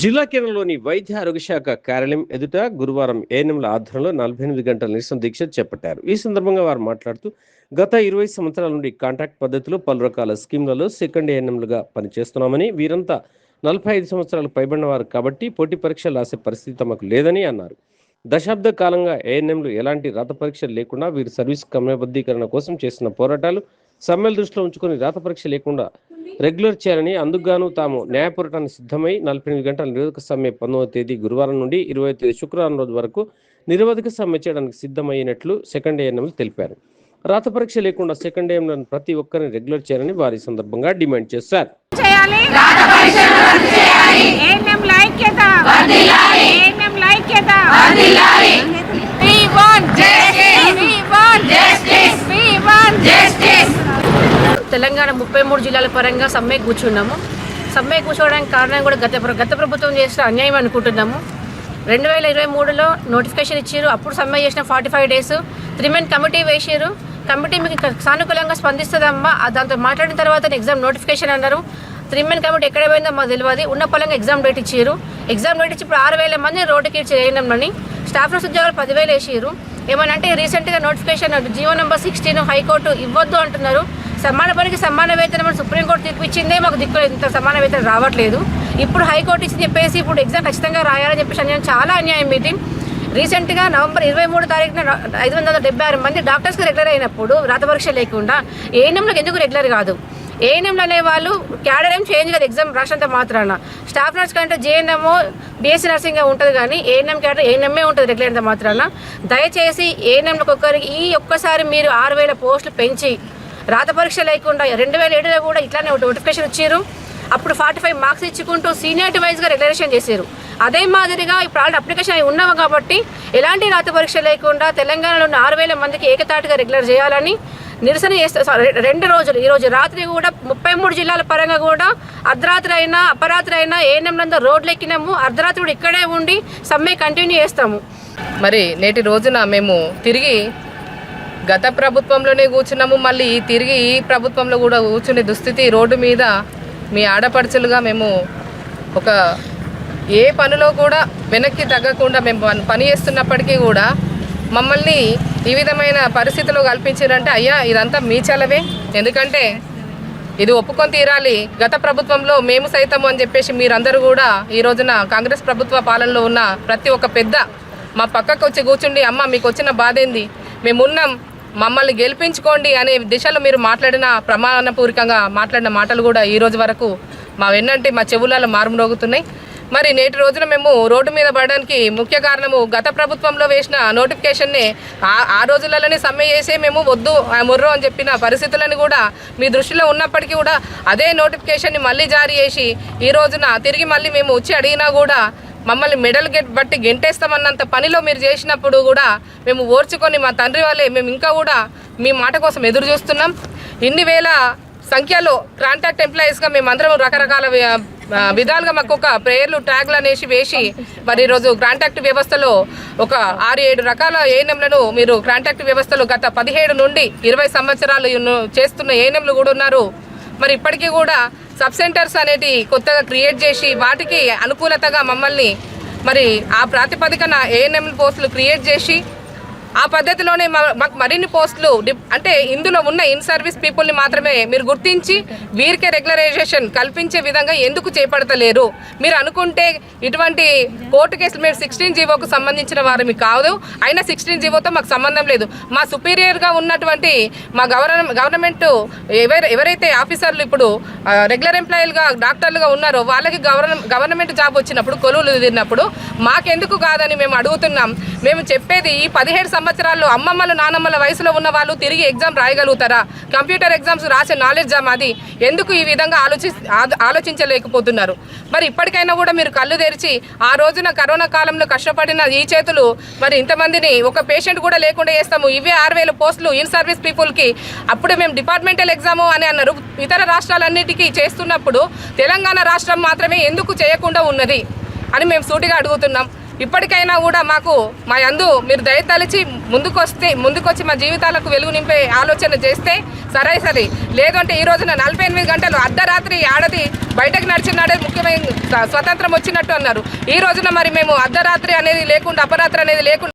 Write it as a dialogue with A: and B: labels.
A: జిల్లా కేంద్రంలోని వైద్య ఆరోగ్య శాఖ కార్యాలయం ఎదుట గురువారం ఏఎన్ఎంల ఆధ్వర్యంలో నలభై ఎనిమిది గంటల నిరసన దీక్ష చేపట్టారు. ఈ సందర్భంగా వారు మాట్లాడుతూ గత ఇరవై సంవత్సరాల నుండి కాంట్రాక్ట్ పద్ధతిలో పలు రకాల స్కీమ్లలో సెకండ్ ఏఎన్ఎంలుగా పనిచేస్తున్నామని వీరంతా నలభై ఐదు సంవత్సరాలు పైబడిన వారు కాబట్టి పోటీ పరీక్షలు రాసే పరిస్థితి తమకు లేదని అన్నారు. దశాబ్ద కాలంగా ఏఎన్ఎంలు ఎలాంటి రాత పరీక్షలు లేకుండా వీరు సర్వీస్ క్రమబద్ధీకరణ కోసం చేస్తున్న పోరాటాలు సమ్మెల దృష్టిలో ఉంచుకొని రాత పరీక్ష లేకుండా రెగ్యులర్ చేయాలని అందుకుగాను తాము న్యాయపోరాటానికి సిద్ధమై నలభై ఎనిమిది గంటల నిరోధక సమ్మె పంతొమ్మిదవ తేదీ గురువారం నుండి ఇరవై తేదీ శుక్రవారం రోజు వరకు నిరోధక సమ్మె చేయడానికి సిద్ధమైనట్లు సెకండ్ ఏఎన్ఎంలు తెలిపారు. రాత పరీక్ష లేకుండా సెకండ్ ఏఎంలను ప్రతి ఒక్కరిని రెగ్యులర్ చేయాలని వారి సందర్భంగా డిమాండ్ చేశారు.
B: తెలంగాణ ముప్పై మూడు జిల్లాల పరంగా సమ్మె కూర్చున్నాము. సమ్మె కూర్చోవడానికి కారణం కూడా గత ప్ర- గత ప్రభుత్వం చేసిన అన్యాయం అనుకుంటున్నాము. రెండు వేల ఇరవై మూడులో నోటిఫికేషన్ ఇచ్చారు అప్పుడు సమ్మె చేసిన forty five days three men committee వేసారు కమిటీ మీకు సానుకూలంగా స్పందిస్తుందమ్మా. దాంతో మాట్లాడిన తర్వాత ఎగ్జామ్ నోటిఫికేషన్ అన్నారు. త్రీ మెన్ కమిటీ ఎక్కడ పోయిందో మాకు తెలియదు ఉన్న పొలంగా ఎగ్జామ్ డేట్ ఇచ్చారు ఎగ్జామ్ డేట్ ఇచ్చి ఇప్పుడు ఆరు వేల మంది రోడ్డుకి చేయడంలోని స్టాఫ్ నర్స్ ఉద్యోగాలు పదివేలు వేసారు ఏమనంటే రీసెంట్గా notification GO number sixteen high court ఇవ్వద్దు అంటున్నారు. సమాన పనికి సమాన వేతనం అని సుప్రీంకోర్టు తీర్పు ఇచ్చిందే మాకు దిక్కు ఇంత సమాన వేతనం రావట్లేదు. ఇప్పుడు హైకోర్టు ఇచ్చి చెప్పేసి ఇప్పుడు ఎగ్జామ్ ఖచ్చితంగా రాయాలని చెప్పేసి అన్యాయం చాలా అన్యాయం మీటింగ్. రీసెంట్గా నవంబర్ ఇరవై మూడు తారీఖున ఐదు వందల డెబ్బై ఆరు మంది డాక్టర్స్కి రెగ్యులర్ అయినప్పుడు రాత పరీక్ష లేకుండా ఏఎన్ఎంలకు ఎందుకు రెగ్యులర్ కాదు? ఏఎన్ఎంలు అనే వాళ్ళు క్యాడర్ ఏం చేంజ్ కదా ఎగ్జామ్ రాసినంత మాత్రాన. స్టాఫ్ నర్స్ కంటే జేఎన్ఎం బీఎస్సీ నర్సింగ్ ఉంటుంది కానీ ఏఎన్ఎం క్యాడర్ ఏఎన్ఎంఏ ఉంటుంది రెగ్యులర్ అంత మాత్రాన. దయచేసి ఏఎన్ఎంలకు ఒక్కరికి ఈ ఒక్కసారి మీరు ఆరు వేల పోస్టులు పెంచి రాత పరీక్ష లేకుండా రెండు వేల ఏడులో కూడా ఇట్లానే నోటిఫికేషన్ ఇచ్చారు అప్పుడు ఫార్టీ ఫైవ్ మార్క్స్ ఇచ్చుకుంటూ సీనియర్ వైజ్గా రెగ్యులేషన్ చేశారు అదే మాదిరిగా ఇప్పుడు ఆల్రెడీ అప్లికేషన్ అయి ఉన్నాము కాబట్టి ఎలాంటి రాత పరీక్ష లేకుండా తెలంగాణలో ఉన్న ఆరు వేల మందికి ఏకతాటిగా రెగ్యులర్ చేయాలని నిరసన చేస్తే సారీ, రెండు రోజులు. ఈరోజు రాత్రి కూడా ముప్పై మూడు జిల్లాల పరంగా కూడా అర్ధరాత్రి అయినా అపరాత్రి అయినా ఏఎన్ఎంలందరూ రోడ్లు ఎక్కినాము. అర్ధరాత్రి కూడా ఇక్కడే ఉండి సమ్మె కంటిన్యూ చేస్తాము.
C: మరి నేటి రోజున మేము తిరిగి గత ప్రభుత్వంలోనే కూర్చున్నాము. మళ్ళీ తిరిగి ఈ ప్రభుత్వంలో కూడా కూర్చునే దుస్థితి రోడ్డు మీద మీ ఆడపడుచులుగా మేము ఒక ఏ పనిలో కూడా వెనక్కి తగ్గకుండా మేము పని- పని చేస్తున్నప్పటికీ కూడా మమ్మల్ని ఈ విధమైన పరిస్థితులు కల్పించారంటే అయ్యా ఇదంతా మీ చలవే. ఎందుకంటే ఇది ఒప్పుకొని తీరాలి. గత ప్రభుత్వంలో మేము సైతము అని చెప్పేసి మీరందరూ కూడా ఈ రోజున కాంగ్రెస్ ప్రభుత్వ పాలనలో ఉన్న ప్రతి ఒక్క పెద్ద మా పక్కకు వచ్చి కూర్చుండి అమ్మ మీకు వచ్చిన బాధ ఏంది మేమున్నాం మమ్మల్ని గెలిపించుకోండి అనే దిశలో మీరు మాట్లాడిన ప్రమాణపూర్వకంగా మాట్లాడిన మాటలు కూడా ఈ రోజు వరకు మా వెన్నంటి మా చెవులలో మారుమ్రోగుతున్నాయి మరి నేటి రోజున మేము రోడ్డు మీద పడడానికి ముఖ్య కారణము గత ప్రభుత్వంలో వేసిన నోటిఫికేషన్ని ఆ ఆ రోజులలోనే సమ్మె చేసే మేము వద్దు ఆ ముర్రు అని చెప్పిన పరిస్థితులను కూడా మీ దృష్టిలో ఉన్నప్పటికీ కూడా అదే నోటిఫికేషన్ని మళ్ళీ జారీ చేసి ఈ రోజున తిరిగి మళ్ళీ మేము వచ్చి అడిగినా కూడా మమ్మల్ని మెడల్ గెట్ బట్టి గెంటేస్తామన్నంత పనిలో మీరు చేసినప్పుడు కూడా మేము ఓర్చుకొని మా తండ్రి వాళ్ళే మేము ఇంకా కూడా మీ మాట కోసం ఎదురు చూస్తున్నాం. ఇన్ని వేల సంఖ్యలో కాంటాక్ట్ ఎంప్లాయీస్గా మేమందరం రకరకాల విధాలుగా మాకు ఒక ప్రేయర్లు ట్యాగ్లు అనేసి వేసి మరి ఈరోజు కాంటాక్ట్ వ్యవస్థలో ఒక ఆరు ఏడు రకాల ఏఎన్ఎంలను మీరు కాంటాక్ట్ వ్యవస్థలో గత పదిహేడు నుండి ఇరవై సంవత్సరాలు చేస్తున్న ఏఎన్ఎంలు కూడా ఉన్నారు. మరి ఇప్పటికీ కూడా సబ్ సెంటర్స్ అనేటి కొత్తగా క్రియేట్ చేసి వాటికి అనుకూలతగా మమ్మల్ని మరి ఆ ప్రాతిపదికన ఏఎన్ఎం పోస్టులు క్రియేట్ చేసి ఆ పద్ధతిలోనే మా- మాకు మరిన్ని పోస్టులు అంటే ఇందులో ఉన్న ఇన్ సర్వీస్ పీపుల్ని మాత్రమే మీరు గుర్తించి వీరికే రెగ్యులరైజేషన్ కల్పించే విధంగా ఎందుకు చేపడతలేరు? మీరు అనుకుంటే ఇటువంటి కోర్టు కేసులు మీరు సిక్స్టీన్ జీవోకు సంబంధించిన వారు మీకు కాదు. అయినా సిక్స్టీన్ జీవోతో మాకు సంబంధం లేదు. మా సుపీరియర్గా ఉన్నటువంటి మా గవర్న గవర్నమెంట్ ఎవరు ఎవరైతే ఆఫీసర్లు ఇప్పుడు రెగ్యులర్ ఎంప్లాయీలుగా డాక్టర్లుగా ఉన్నారో వాళ్ళకి గవర్న గవర్నమెంట్ జాబ్ వచ్చినప్పుడు కొలువులు తిరిగినప్పుడు మాకెందుకు కాదని మేము అడుగుతున్నాం. మేము చెప్పేది ఈ పదిహేడు సంవత్సరాల్లో అమ్మమ్మలు నానమ్మల వయసులో ఉన్న వాళ్ళు తిరిగి ఎగ్జామ్ రాయగలుగుతారా? కంప్యూటర్ ఎగ్జామ్స్ రాసే నాలెడ్జ్ మాది. ఎందుకు ఈ విధంగా ఆలోచి ఆలోచించలేకపోతున్నారు? మరి ఇప్పటికైనా కూడా మీరు కళ్ళు తెరిచి ఆ రోజున కరోనా కాలంలో కష్టపడిన ఈ చేతులు మరి ఇంతమందిని ఒక పేషెంట్ కూడా లేకుండా చేస్తాము. ఇవే ఆరు వేల పోస్టులు ఇన్ సర్వీస్ పీపుల్కి. అప్పుడు మేము డిపార్ట్మెంటల్ ఎగ్జాము అని అన్నారు. ఇతర రాష్ట్రాలన్నిటికీ చేస్తున్నప్పుడు తెలంగాణ రాష్ట్రం మాత్రమే ఎందుకు చేయకుండా ఉన్నది అని మేము సూటిగా అడుగుతున్నాం. ఇప్పటికైనా కూడా మాకు మా యందు మీరు దయతలిచి ముందుకొస్తే ముందుకొచ్చి మా జీవితాలకు వెలుగు నింపే ఆలోచన చేస్తే సరే సరే. లేదంటే ఈ రోజున నలభై ఎనిమిది గంటలు అర్ధరాత్రి ఆడది బయటకు నడిచినాడే ముఖ్యమైన స్వతంత్రం వచ్చినట్టు అన్నారు. ఈ రోజున మరి మేము అర్ధరాత్రి అనేది లేకుండా అపరాత్రి అనేది లేకుండా